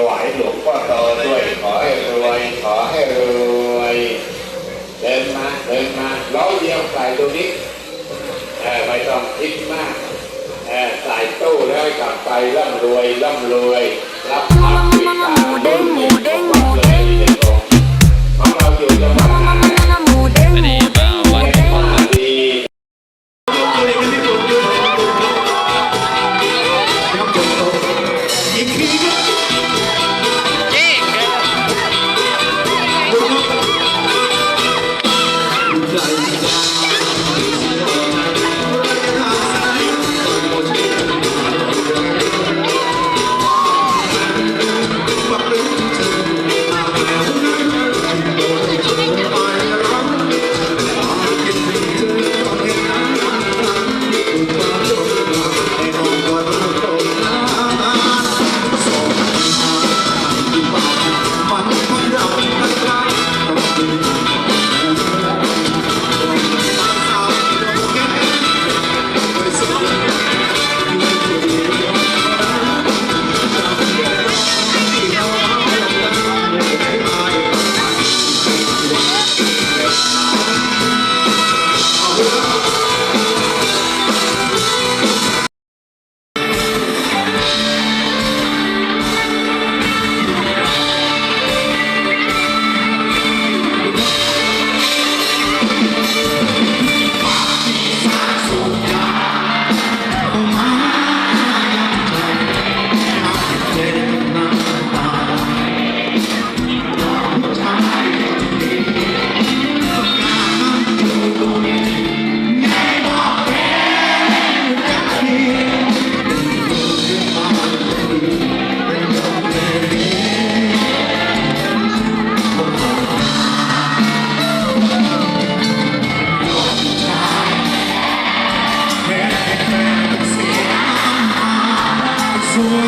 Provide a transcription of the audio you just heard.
ถวายหลวงพ่อโตด้วยขอให้รวยขอให้รวยเดินมาเดินมาล้อเดียวใส่ตรงนี้เออไม่ต้องคิดมากเออใส่ตู้แล้วกลับไปร่ำรวยร่ำรวยรับทรัพย์ปิดตาหมูเด้ สั